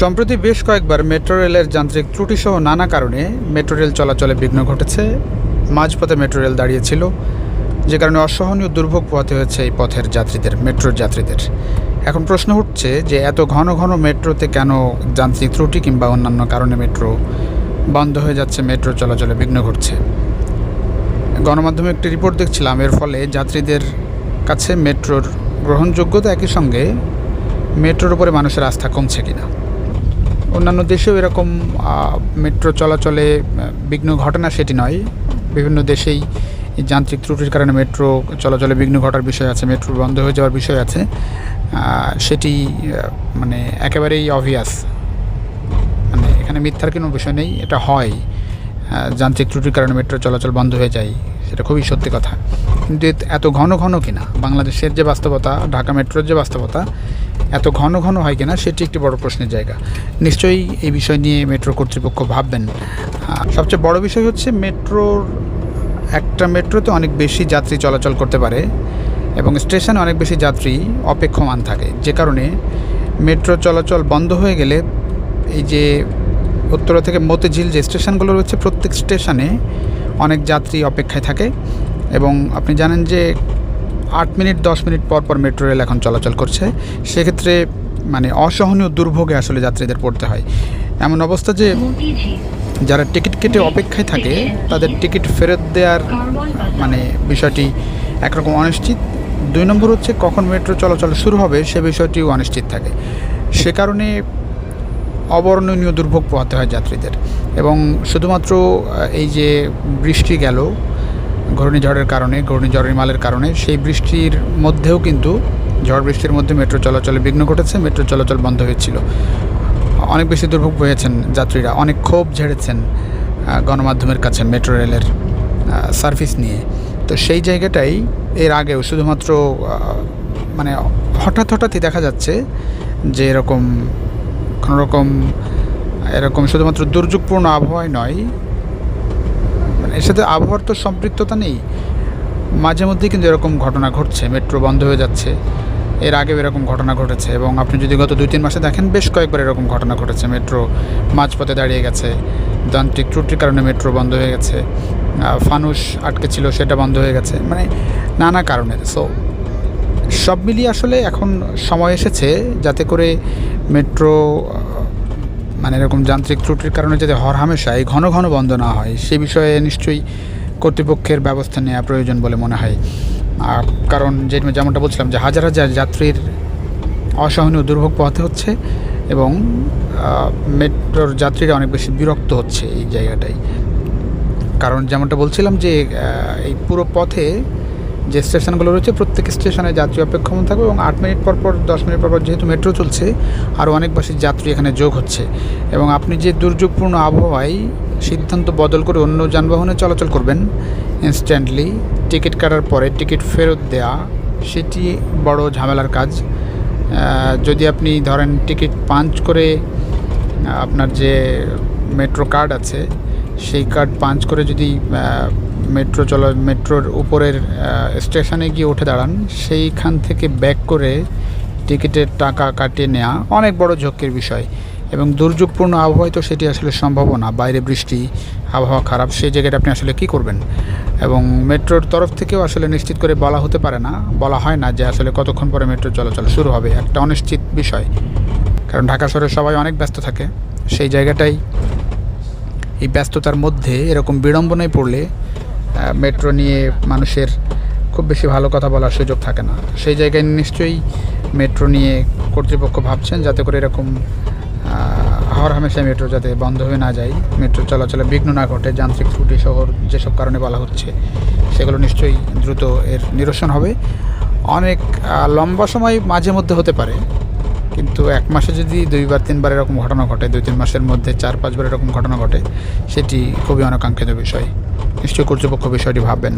সম্প্রতি বেশ কয়েকবার মেট্রো রেলের যান্ত্রিক ত্রুটিসহ নানা কারণে মেট্রো রেল চলাচলে বিঘ্ন ঘটেছে। মাঝপথে মেট্রো রেল দাঁড়িয়েছিল, যে কারণে অসহনীয় দুর্ভোগ পোহাতে হয়েছে এই পথের যাত্রীদের, মেট্রোর যাত্রীদের। এখন প্রশ্ন উঠছে যে এত ঘন ঘন মেট্রোতে কেন যান্ত্রিক ত্রুটি কিংবা অন্যান্য কারণে মেট্রো বন্ধ হয়ে যাচ্ছে, মেট্রো চলাচলে বিঘ্ন ঘটছে? গণমাধ্যমে একটি রিপোর্ট দেখছিলাম, এর ফলে যাত্রীদের কাছে মেট্রোর গ্রহণযোগ্যতা একই সঙ্গে মেট্রোর উপরে মানুষের আস্থা কমছে কিনা। অন্যান্য দেশেও এরকম মেট্রো চলাচলে বিঘ্ন ঘটে না সেটি নয়। বিভিন্ন দেশেই যান্ত্রিক ত্রুটির কারণে মেট্রো চলাচলে বিঘ্ন ঘটার বিষয় আছে, মেট্রো বন্ধ হয়ে যাওয়ার বিষয় আছে। সেটি মানে একেবারেই অবভিয়াস মানে এখানে মিথ্যার কোনো বিষয় নেই, এটা হয়। যান্ত্রিক ত্রুটির কারণে মেট্রো চলাচল বন্ধ হয়ে যায়, সেটা খুবই সত্যি কথা। কিন্তু এত ঘন ঘন কিনা? বাংলাদেশের যে বাস্তবতা, ঢাকা মেট্রোর যে বাস্তবতা এত ঘন ঘন হয় কিনা, সেটি একটি বড় প্রশ্নের জায়গা। নিশ্চয়ই এই বিষয় নিয়ে মেট্রো কর্তৃপক্ষ ভাববেন। সবচেয়ে বড় বিষয় হচ্ছে মেট্রোর, একটা মেট্রোতে অনেক বেশি যাত্রী চলাচল করতে পারে এবং স্টেশনে অনেক বেশি যাত্রী অপেক্ষমান থাকে। যে কারণে মেট্রো চলাচল বন্ধ হয়ে গেলে এই যে উত্তরা থেকে মতিঝিল যে স্টেশনগুলো রয়েছে, প্রত্যেক স্টেশনে অনেক যাত্রী অপেক্ষায় থাকে এবং আপনি জানেন যে আট মিনিট, দশ মিনিট পর পর মেট্রো রেল এখন চলাচল করছে। সেক্ষেত্রে মানে অসহনীয় দুর্ভোগে আসলে যাত্রীদের পড়তে হয়। এমন অবস্থা যে যারা টিকিট কেটে অপেক্ষায় থাকে, তাদের টিকিট ফেরত দেওয়ার মানে বিষয়টি একরকম অনিশ্চিত। দুই নম্বর হচ্ছে, কখন মেট্রো চলাচল শুরু হবে, সে বিষয়টিও অনিশ্চিত থাকে। সে কারণে অবর্ণনীয় দুর্ভোগ পোহাতে হয় যাত্রীদের। এবং শুধুমাত্র এই যে বৃষ্টি গেল ঘূর্ণিঝড়ের কারণে, ঘূর্ণিঝড়ের মালের কারণে সেই বৃষ্টির মধ্যেও কিন্তু ঝড় বৃষ্টির মধ্যে মেট্রো চলাচলে বিঘ্ন ঘটেছে, মেট্রো চলাচল বন্ধ হয়েছিল। অনেক বেশি দুর্ভোগ হয়েছেন যাত্রীরা, অনেক ক্ষোভ ঝেড়েছেন গণমাধ্যমের কাছে মেট্রো রেলের সার্ভিস নিয়ে। তো সেই জায়গাটাই এর আগেও শুধুমাত্র মানে হঠাৎ হঠাৎই দেখা যাচ্ছে যে এরকম কোনোরকম এরকম শুধুমাত্র দুর্যোগপূর্ণ আবহাওয়ায় নয় এর সাথে আবহাওয়ার তো সম্পৃক্ততা নেই। মাঝে মধ্যেই কিন্তু এরকম ঘটনা ঘটছে, মেট্রো বন্ধ হয়ে যাচ্ছে। এর আগেও এরকম ঘটনা ঘটেছে এবং আপনি যদি গত দুই, তিন মাসে দেখেন, বেশ কয়েকবার এরকম ঘটনা ঘটেছে। মেট্রো মাঝপথে দাঁড়িয়ে গেছে, যান্ত্রিক ত্রুটির কারণে মেট্রো বন্ধ হয়ে গেছে ফানুস আটকে ছিল, সেটা বন্ধ হয়ে গেছে মানে নানা কারণে। সো সব মিলিয়ে আসলে এখন সময় এসেছে যাতে করে মেট্রো মানে এরকম যান্ত্রিক ত্রুটির কারণে যাতে হরহামেশাই ঘন ঘন বন্ধ না হয়, সে বিষয়ে নিশ্চয়ই কর্তৃপক্ষের ব্যবস্থা নেওয়া প্রয়োজন বলে মনে হয়। কারণ যে যেমনটা বলছিলাম যে হাজার হাজার যাত্রীর অসহনীয় দুর্ভোগ পোহাতে হচ্ছে এবং মেট্রোর যাত্রীরা অনেক বেশি বিরক্ত হচ্ছে এই জায়গাটায়। কারণ যেমনটা বলছিলাম যে এই পুরো পথে যে স্টেশনগুলো রয়েছে, প্রত্যেক স্টেশনে যাত্রী অপেক্ষমান থাকবে এবং আট মিনিট পর পর, দশ মিনিট পর পর যেহেতু মেট্রো চলছে, আরও অনেক বেশি যাত্রী এখানে যোগ হচ্ছে। এবং আপনি যে দুর্যোগপূর্ণ আবহাওয়ায় সিদ্ধান্ত বদল করে অন্য যানবাহনে চলাচল করবেন ইনস্ট্যান্টলি টিকিট কাটার পরে টিকিট ফেরত দেওয়া সেটি বড় ঝামেলার কাজ। যদি আপনি ধরেন টিকিট পাঞ্চ করে আপনার যে মেট্রো কার্ড আছে, সেই কার্ড পাঞ্চ করে যদি মেট্রো চলা, মেট্রোর উপরের স্টেশনে গিয়ে উঠে দাঁড়ান। সেইখান থেকে ব্যাক করে টিকিটের টাকা কাটিয়ে নেওয়া অনেক বড় ঝক্কির বিষয়। এবং দুর্যোগপূর্ণ আবহাওয়ায় তো সেটি আসলে সম্ভব না। বাইরে বৃষ্টি, আবহাওয়া খারাপ, সেই জায়গাটা আপনি আসলে কী করবেন? এবং মেট্রোর তরফ থেকেও আসলে নিশ্চিত করে বলা হতে পারে না, বলা হয় না যে আসলে কতক্ষণ পরে মেট্রো চলাচল শুরু হবে। একটা অনিশ্চিত বিষয়। কারণ ঢাকা শহরে সবাই অনেক ব্যস্ত থাকে। সেই জায়গাটাই এই ব্যস্ততার মধ্যে এরকম বিড়ম্বনায় পড়লে মেট্রো নিয়ে মানুষের খুব বেশি ভালো কথা বলার সুযোগ থাকে না। সেই জায়গায় নিশ্চয়ই মেট্রো নিয়ে কর্তৃপক্ষ ভাবছেন যাতে করে এরকম হর হামেশা মেট্রো যাতে বন্ধ হয়ে না যায়। মেট্রো চলাচলে বিঘ্ন না ঘটে, যান্ত্রিক ত্রুটি শহর যেসব কারণে বলা হচ্ছে, সেগুলো নিশ্চয়ই দ্রুত এর নিরসন হবে। অনেক লম্বা সময় মাঝে মধ্যে হতে পারে, কিন্তু এক মাসে যদি দুইবার, তিনবার এরকম ঘটনা ঘটে, দুই, তিন মাসের মধ্যে চার, পাঁচবার এরকম ঘটনা ঘটে, সেটি খুবই অনাকাঙ্ক্ষিত বিষয়। নিশ্চয়ই কর্তৃপক্ষ বিষয়টি ভাববেন।